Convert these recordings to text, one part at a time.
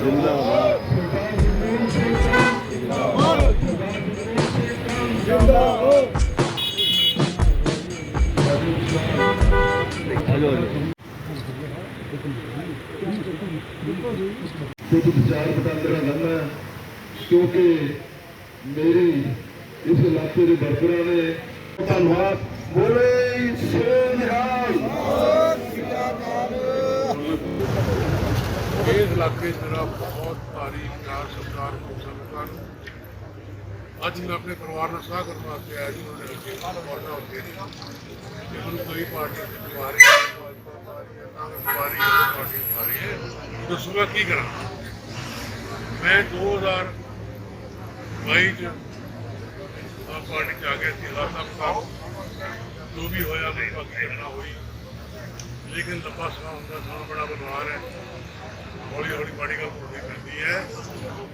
ਕੁਝ ਵਿਚਾਰ ਵਟਾਂਦਰਾ ਲੰਮਾ ਹੈ, ਕਿਉਂਕਿ ਮੇਰੀ ਇਸ ਇਲਾਕੇ ਦੇ ਵਰਕਰਾਂ ਨੇ ਧੰਨਵਾਦ। ਬੋਲੇ ਇਲਾਕੇ 'ਚ ਬਹੁਤ ਭਾਰੀ ਪਿਆਰ ਸਤਿਕਾਰ ਸੰਗਤਾਂ ਨੂੰ। ਅੱਜ ਮੈਂ ਆਪਣੇ ਪਰਿਵਾਰ ਨਾਲ ਸਲਾਹ ਕਰਨ ਵਾਸਤੇ ਆਇਆ ਜੀ, ਉਹਦੇ ਅੱਗੇ ਪਹੁੰਚਣਾ ਹੁੰਦੇ ਜੇ। ਮੈਨੂੰ ਕੋਈ ਪਾਰਟੀ ਦੀ ਬਿਮਾਰੀ ਹੈ ਬਿਮਾਰੀ ਹੈ ਪਾਰਟੀ ਬਿਮਾਰੀ ਹੈ। ਦੱਸੋ ਮੈਂ ਕੀ ਕਰਾਂ? ਮੈਂ 2022 ਚ ਆਪ ਪਾਰਟੀ ਚ ਆ ਗਿਆ ਸੀ ਹਾਲਾਤਾਂ ਮੁਤਾਬਕ ਜੋ ਵੀ ਹੋਇਆ ਨਹੀਂ ਬਾਕੀ ਨਾ ਹੋਈ। ਲੇਕਿਨ ਲੰਬਾ ਸਮਾਂ ਹੁੰਦਾ ਸਮਾਂ ਬੜਾ ਬਨਵਾਰ ਹੈ। ਹੌਲੀ ਹੌਲੀ ਮਾੜੀ ਗੱਲ ਹੋਣੀ ਪੈਂਦੀ ਹੈ।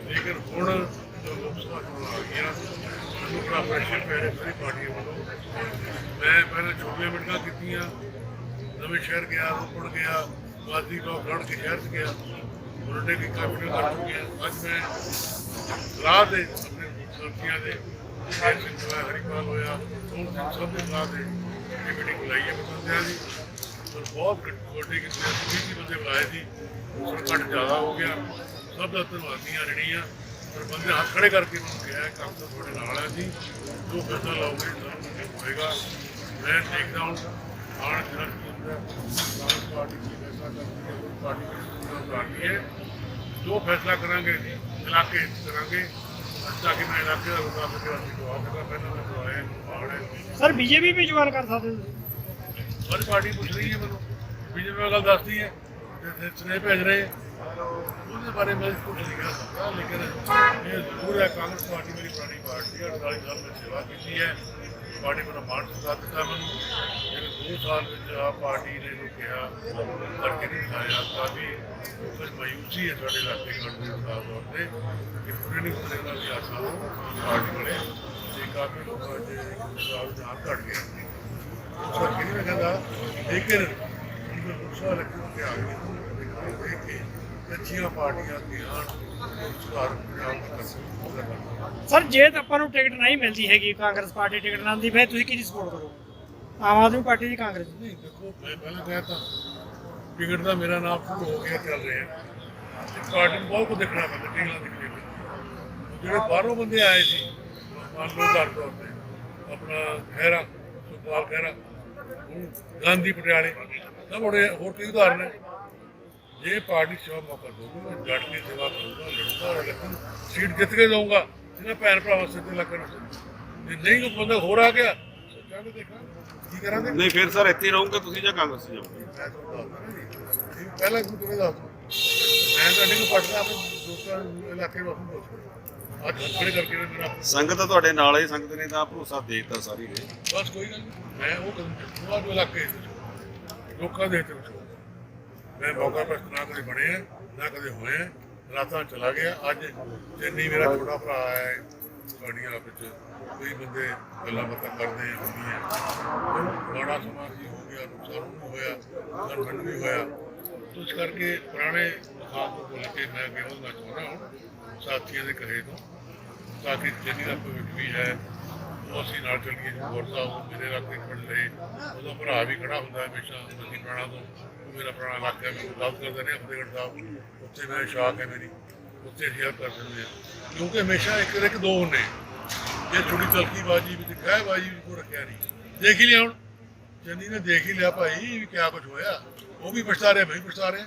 ਲੇਕਿਨ ਹੁਣ ਜੋ ਲੋਕ ਸਭਾ ਚੋਣ ਆ ਗਈਆਂ, ਸਾਨੂੰ ਬੜਾ ਪ੍ਰੈਸ਼ਰ ਪੈ ਰਿਹਾ ਸਾਰੀ ਪਾਰਟੀਆਂ ਵੱਲੋਂ। ਮੈਂ ਪਹਿਲਾਂ ਛੋਟੀਆਂ ਮੀਟਿੰਗਾਂ ਕੀਤੀਆਂ, ਨਵੇਂ ਸ਼ਹਿਰ ਗਿਆ, ਰੋਪੜ ਗਿਆ ਗਾਜ਼ੀ ਤੋਂ ਖੜ ਕੇ ਸ਼ਹਿਰ 'ਚ ਗਿਆ। ਉਹਨਾਂ ਨੇ ਵੀ ਕਾਫੀ ਕਰ ਚੁੱਕੇ ਅੱਜ ਮੈਂ ਰਾਹ ਦੇ ਆਪਣੇ ਸਾਥੀਆਂ ਦੇ ਜੈਨ ਹੋਇਆ ਹਰੀਪਾਲ ਹੋਇਆ ਸਭ ਦੇ ਰਾਹ ਦੇ ਮੀਟਿੰਗ ਬੁਲਾਈ ਹੈ ਬੰਦਿਆਂ ਦੀ। ਪਰ ਬਹੁਤ ਵੱਡੀ ਗਿਣਤੀ ਵਿੱਚ ਵੀ ਬੰਦੇ ਬੁਲਾਏ ਸੀ ਉਸ ਘੱਟ ਜ਼ਿਆਦਾ ਹੋ ਗਿਆ ਸਭ ਦਾ ਧੰਨਵਾਦੀਆਂ ਰਣੀਆਂ ਪਰ ਬੰਦੇ ਹੱਥ ਖੜੇ ਕਰਕੇ ਮੈਨੂੰ ਕਿਹਾ ਹੈ, ਕੰਮ ਤਾਂ ਤੁਹਾਡੇ ਨਾਲ ਹੈ ਜੀ ਜੋ ਫੈਸਲਾ ਲਾਓਗੇ ਸਾਨੂੰ ਨਹੀਂ ਹੋਏਗਾ ਮੈਂ ਦੇਖਦਾ ਹਾਂ ਆਣ ਜਿਹੜਾ ਕੀ ਹੁੰਦਾ ਹੈ, ਕਾਂਗਰਸ ਪਾਰਟੀ ਕੀ ਫੈਸਲਾ ਕਰਦੀ ਹੈ ਉਹ ਪਾਰਟੀ ਦੀ ਕਰਦੀ ਹੈ ਜੋ ਫੈਸਲਾ ਕਰਾਂਗੇ ਜੀ ਇਲਾਕੇ ਹਿੱਤ ਕਰਾਂਗੇ ਤਾਂ ਕਿ ਮੈਂ ਇਲਾਕੇ ਦਾ ਵਿਕਾਸ ਕਰਾਂ ਪਾਰਟੀ ਪੁੱਛ ਰਹੀ ਹੈ ਮੈਨੂੰ ਬੀਜੇਪੀ ਨਾਲ ਗੱਲ ਦੱਸਦੀ ਹੈ, ਤੇ ਫਿਰ ਸੁਨੇਹੇ ਭੇਜ ਰਹੇ ਉਹਦੇ ਬਾਰੇ ਮੈਂ ਕੁਝ ਨਹੀਂ ਕਹਿ ਸਕਦਾ, ਲੇਕਿਨ ਇਹ ਜ਼ਰੂਰ ਹੈ, ਕਾਂਗਰਸ ਪਾਰਟੀ ਮੇਰੀ ਪੁਰਾਣੀ ਪਾਰਟੀ ਹੈ 48 ਸਾਲ ਮੈਂ ਸੇਵਾ ਕੀਤੀ ਹੈ। ਪਾਰਟੀ ਮੇਰਾ ਮਾਣ ਸਤਿਕਾਰ ਦਿੱਤਾ ਮੈਨੂੰ। ਜਿਹੜੇ ਦੋ ਸਾਲ ਵਿੱਚ ਆ ਪਾਰਟੀ ਨੇ ਇਹਨੂੰ ਕਿਹਾ ਕਰਕੇ ਨਹੀਂ ਦਿਖਾਇਆ ਕਾਫੀ ਕੁਝ ਮਾਯੂਸੀ ਹੈ ਸਾਡੇ ਇਲਾਕੇ ਗੜਦੇ ਦਾ ਤੌਰ ਤੇ, ਕਿ ਪੂਰੇ ਨਹੀਂ ਪੂਰੇ ਦਾ ਵੀ ਆਸਾ ਪਾਰਟੀ ਵਾਲੇ। ਤੇ ਕਾਫੀ ਲੋਕਾਂ ਦੇ ਸਾਲ ਜਾਨ ਘਟ ਗਿਆ ਉਸ ਕਰਕੇ ਨਹੀਂ ਮੈਂ ਕਹਿੰਦਾ ਲੇਕਿਨ ਗੁੱਸਾ ਲੱਗਣ ਤੇ ਆ ਗਿਆ ਦੇਖ ਕੇ ਅੱਛੀਆਂ ਪਾਰਟੀਆਂ ਅੱਗੇ ਆਉਣ ਸੁਧਾਰ ਪੰਜਾਬ ਦਾ ਸਰ ਜੇ ਤਾਂ ਆਪਾਂ ਨੂੰ ਟਿਕਟ ਨਹੀਂ ਮਿਲਦੀ ਹੈਗੀ ਕਾਂਗਰਸ ਪਾਰਟੀ ਟਿਕਟ ਨਾਲ ਦੀ ਫਿਰ ਤੁਸੀਂ ਕਿਹਦੀ ਸਪੋਰਟ ਕਰੋ ਆਮ ਆਦਮੀ ਪਾਰਟੀ ਦੀ ਕਾਂਗਰਸ ਦੀ? ਨਹੀਂ ਦੇਖੋ ਮੈਂ ਪਹਿਲਾਂ ਕਹਿ ਤਾ ਟਿਕਟ ਦਾ ਮੇਰਾ ਨਾਮ ਸ਼ੁਰੂ ਹੋ ਗਿਆ ਚੱਲ ਰਿਹਾ ਪਾਰਟੀ ਨੂੰ ਬਹੁਤ ਕੁਝ ਦੇਖਣਾ ਪੈਂਦਾ ਟਿਕਟਾਂ ਦੇਖਣੇ ਜਿਹੜੇ ਬਾਹਰੋਂ ਬੰਦੇ ਆਏ ਸੀ ਮੰਨ ਲਓ ਘਰ ਤੇ ਆਪਣਾ ਖਹਿਰਾ ਖਹਿਰਾ ਹੁਣ ਗਾਂਧੀ ਪਟਿਆਲੇ। ਸਭ ਬੜੇ ਹੋਰ ਕਈ ਉਦਾਹਰਨ ਹੈ ਜੇ ਪਾਰਟੀ ਸੇਵਾ ਮੌਕਾ ਦਊਗਾ ਮੈਂ ਡਟ ਕੇ ਸੇਵਾ ਕਰੂੰਗਾ ਲੜੂੰਗਾ ਔਰ ਲੇਕਿਨ ਸੀਟ ਜਿੱਤ ਕੇ ਦਊਂਗਾ। ਜਿਹਨਾਂ ਭੈਣ ਭਰਾਵਾਂ ਸਿੱਧੇ ਲੱਗਣ ਜੇ ਨਹੀਂ ਕੋਈ ਬੰਦਾ ਹੋਰ ਆ ਗਿਆ ਸੋਚਾਂਗੇ ਦੇਖਾਂਗੇ। ਕੀ ਕਰਾਂਗੇ? ਨਹੀਂ ਫਿਰ ਸਰ ਇੱਥੇ ਰਹੋਗੇ ਤੁਸੀਂ ਜਾਂ ਕਾਂਗਰਸ ਜਾਓਗੇ? ਪਹਿਲਾਂ ਤੁਹਾਨੂੰ ਦੱਸ ਮੈਂ ਤਾਂ ਨਹੀਂ ਪੜਦਾ ਆਪਣੇ ਦੋਸਤਾਂ ਇਲਾਕੇ ਨੂੰ ਅੱਜ ਖੜੇ ਕਰਕੇ ਨਾ ਮੇਰਾ ਸੰਗਤ ਤਾਂ ਤੁਹਾਡੇ ਨਾਲ ਹੈ ਸੰਗਤ ਨੇ ਤਾਂ ਭਰੋਸਾ ਦੇ ਦਿੱਤਾ ਸਾਰੀ ਨੇ। ਬਸ ਕੋਈ ਗੱਲ ਨਹੀਂ। ਮੈਂ ਉਹ ਕਦਮ ਉਹ ਇਲਾਕੇ ਵਿੱਚ। ਲੋਕਾਂ ਦੇ ਹਿੱਤ ਮੈਂ ਮੌਕਾ ਪ੍ਰਸਤ ਨਾ ਕਦੇ ਬਣਿਆ ਨਾ ਕਦੇ ਹੋਇਆ। ਰਾਤਾਂ ਚਲਾ ਗਿਆ। ਅੱਜ ਚੰਨੀ ਮੇਰਾ ਛੋਟਾ ਭਰਾ ਹੈ ਸਾਡੀਆਂ ਵਿੱਚ ਕਈ ਬੰਦੇ ਗੱਲਾਂ ਬਾਤਾਂ ਕਰਦੇ ਹੁੰਦੀਆਂ ਬੜਾ ਸਮਾਂ ਸੀ ਹੋ ਗਿਆ ਨੁਕਸਾਨ ਵੀ ਹੋਇਆ ਗਰਮਨ ਵੀ ਹੋਇਆ। ਇਸ ਕਰਕੇ ਪੁਰਾਣੇ ਖਾਸ ਨੂੰ ਬੋਲ ਕੇ ਮੈਂ ਕਿਹਾ ਮੈਂ ਚਾਹੁੰਦਾ ਹੁਣ ਸਾਥੀਆਂ ਦੇ ਕਹੇ ਤੋਂ, ਤਾਂ ਕਿ ਚੰਨੀ ਦਾ ਭਵਿੱਖ ਵੀ ਹੈ, ਉਹ ਅਸੀਂ ਨਾਲ ਚੱਲੀਏ। ਗੌਰ ਸਾਹਿਬ ਮੇਰੇ ਇਲਾਕੇ ਖੜ ਲਏ ਉਹਦਾ ਭਰਾ ਵੀ ਖੜਾ ਹੁੰਦਾ ਹਮੇਸ਼ਾ ਨਦੀ ਪੁਰਾਣਾ ਤੋਂ। ਮੇਰਾ ਪੁਰਾਣਾ ਇਲਾਕਾ ਹੈ ਮੈਨੂੰ ਕਰਦੇ ਨੇ ਫਤਿਹਗੜ੍ਹ ਸਾਹਿਬ। ਉੱਥੇ ਮੇਰੀ ਸ਼ਾਖ ਹੈ ਮੇਰੀ। ਉੱਥੇ ਸ਼ੇਅਰ ਕਰ ਸਕਦੇ ਹਾਂ। ਕਿਉਂਕਿ ਹਮੇਸ਼ਾ ਇੱਕ ਦੇ ਇੱਕ ਦੋ ਹੁੰਦੇ ਜੇ ਛੋਟੀ ਤਲਕੀਬਾਜੀ ਵਿੱਚ ਕਹਿਬਾਜੀ ਵੀ ਕੋਈ ਰੱਖਿਆ ਨਹੀਂ। ਦੇਖ ਹੀ ਲਿਆ ਹੁਣ। ਚੰਨੀ ਨੇ ਦੇਖ ਹੀ ਲਿਆ ਭਾਈ ਵੀ ਕਿਆ ਕੁਝ ਹੋਇਆ। ਉਹ ਵੀ ਪਛਤਾ ਰਿਹਾ, ਮੈਂ ਵੀ ਪਛਤਾ ਰਿਹਾ।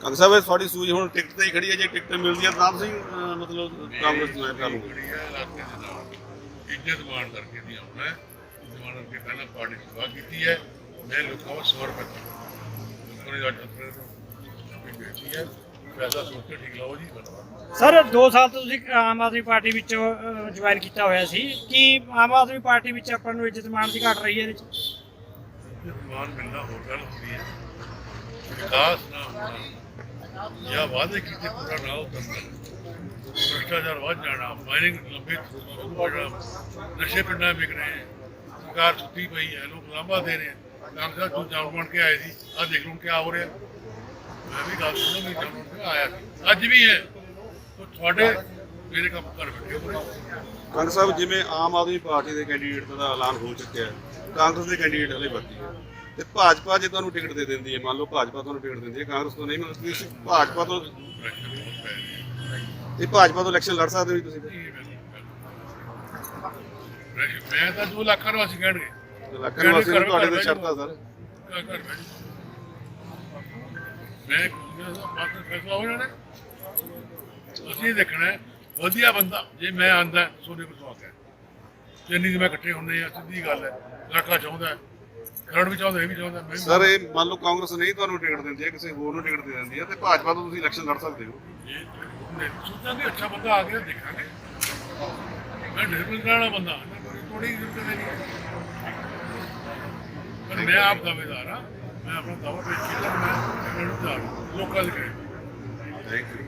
ਕਾਂਗਰਸ ਸਾਹਿਬ ਤੁਹਾਡੀ ਸੂਝ ਹੁਣ ਟਿਕਟ ਤੇ ਹੀ ਖੜੀ ਹੈ ਜੇ ਟਿਕਟ ਮਿਲਦੀ ਹੈ ਤਾਂ ਅਹ, ਮਤਲਬ ਕਾਂਗਰਸ ਨੂੰ ਕਰ ਹੈ ਇਲਾਕੇ ਦੇ ਨਾਲ ਇੱਜ਼ਤ ਮਾਣ ਕਰਕੇ ਦੀ ਆਉਣਾ ਹੈ। ਮਾਣ ਕਰਕੇ ਪਹਿਲਾਂ ਪਾਰਟੀ ਸੇਵਾ ਕੀਤੀ ਹੈ। ਮੈਂ ਲੋਕਾਂ ਨੂੰ ਸਮਰਪਿਤ ਹਾਂ। ਲੋਕਾਂ ਨੇ ਅੱਜ ਤੱਕ ਆਪਣੀ ਬੇਟੀ ਹੈ। ਪੈਸਾ ਸੋਚ ਕੇ ਠੀਕ ਲਾਓ ਜੀ ਸਰ 2 ਸਾਲ ਤੋਂ ਤੁਸੀਂ ਆਮ ਆਦਮੀ ਪਾਰਟੀ ਵਿੱਚ ਜੁਆਇਨ ਕੀਤਾ ਹੋਇਆ ਸੀ। ਕਿ ਆਮ ਆਦਮੀ ਪਾਰਟੀ ਵਿੱਚ ਆਪਾਂ ਨੂੰ ਇੱਜ਼ਤ ਮਾਣ ਦੀ ਘਟ ਰਹੀ ਹੈ ਇਹਦੇ ਵਿੱਚ? ਇਹ ਮਾਨ ਮਿਲਣਾ ਹੋਰ ਗੱਲ ਹੁੰਦੀ ਹੈ। ਵਿਕਾਸ ਨਾ ਹੋਣਾ। ਜਾਂ ਵਾਅਦੇ ਕੀਤੇ ਪੂਰਾ ਨਾ ਉਤਰਨਾ ਭ੍ਰਿਸ਼ਟਾਚਾਰ ਵੱਧ ਜਾਣਾ ਮਾਈਨਿੰਗ ਲੰਬੇ ਹੋ ਨਸ਼ੇ ਪਿੰਡਾਂ ਵਿਕ ਰਹੇ ਸਰਕਾਰ ਸੁੱਤੀ ਪਈ ਹੈ, ਲੋਕ ਲਾਂਭਾ ਦੇ ਰਹੇ ਕਾਂਗਰਸ ਤੋਂ ਜਾਣ ਬਣ ਕੇ ਆਏ ਸੀ ਆ ਦੇਖ ਲਓ ਕਿਆ ਹੋ ਰਿਹਾ। ਮੈਂ ਵੀ ਗੱਲ ਸੁਣੋ ਮੇਰੀ ਜਾਣ ਬਣ ਕੇ ਆਇਆ ਸੀ। ਅੱਜ ਵੀ ਹੈ। ਤੁਹਾਡੇ ਮੇਰੇ ਕੰਮ ਕਰ ਬੈਠੇ ਹੋ ਕਾਂਗਰਸ ਸਾਹਿਬ, ਜਿਵੇਂ ਆਮ ਆਦਮੀ ਪਾਰਟੀ ਦੇ ਕੈਂਡੀਡੇਟ ਦਾ ਐਲਾਨ ਹੋ ਚੁੱਕਿਆ ਕਾਂਗਰਸ ਦੇ ਕੈਂਡੀਡੇਟ ਹਲੇ ਬਾਕੀ ਹੈ। ਤੇ ਭਾਜਪਾ ਜੇ ਤੁਹਾਨੂੰ ਟਿਕਟ ਦੇ ਦਿੰਦੀ ਹੈ ਮੰਨ ਲਓ ਭਾਜਪਾ ਤੁਹਾਨੂੰ ਟਿਕਟ ਦਿੰਦੀ ਹੈ ਕਾਂਗਰਸ ਤੋਂ ਨਹੀਂ ਮਿਲਦੀ ਤੁਸੀਂ ਭਾਜਪਾ ਤੋਂ ਇਹ ਭਾਜਪਾ ਤੋਂ ਇਲੈਕਸ਼ਨ ਲੜ ਸਕਦੇ ਹੋ ਜੀ ਤੁਸੀਂ ਮੈਂ ਤਾਂ 2 ਲੱਖ ਨੂੰ ਅਸੀਂ ਕਹਿਣਗੇ ਵਾਸੀ ਨੂੰ ਤੁਹਾਡੇ ਤੇ ਸ਼ਰਤਾਂ ਸਰ। ਮੈਂ ਬਾਤ ਫੈਸਲਾ ਹੋ ਜਾਣਾ। ਅਸੀਂ ਦੇਖਣਾ ਵਧੀਆ ਬੰਦਾ ਜੇ ਮੈਂ ਆਂਦਾ ਸੋਨੇ ਕੋ ਸਵਾਕ ਹੈ। ਜਿੰਨੀ ਮੈਂ ਇਕੱਠੇ ਹੁੰਦੇ ਆ ਸਿੱਧੀ ਗੱਲ ਹੈ ਇਲਾਕਾ ਚਾਹੁੰਦਾ ਖਰੜ ਵੀ ਚਾਹੁੰਦਾ ਇਹ ਵੀ ਚਾਹੁੰਦਾ ਮੈਂ ਵੀ ਸਰ ਇਹ ਮੰਨ ਲਓ ਕਾਂਗਰਸ ਨਹੀਂ ਤੁਹਾਨੂੰ ਟਿਕਟ ਦਿੰਦੀ ਹੈ ਕਿਸੇ ਹੋਰ ਨੂੰ ਟਿਕਟ ਦੇ ਦਿੰਦੀ ਹੈ ਤੇ ਭਾਜਪਾ ਤੋਂ ਤੁਸੀਂ ਇਲੈਕਸ਼ਨ ਲੜ ਸਕਦੇ ਹੋ। ਇਹ ਸੋਚਾਂਗੇ ਅੱਛਾ ਬੰਦਾ ਆ ਗਿਆ ਦੇਖਾਂਗੇ। ਮੈਂ ਢੇਰ ਕਰਾਣਾ ਬੰਦਾ ਥੋੜੀ ਜਿਹੀ ਜ਼ਿੰਦਗੀ ਨਹੀਂ ਪਰ ਮੈਂ ਆਪ ਦਾਵੇਦਾਰ ਹਾਂ ਮੈਂ ਆਪਣਾ ਦਾਵਾ ਪੇਸ਼ ਕੀਤਾ ਮੈਂ ਲੋਕਾਂ ਦੇ ਕਹੇ ਥੈਂਕ ਯੂ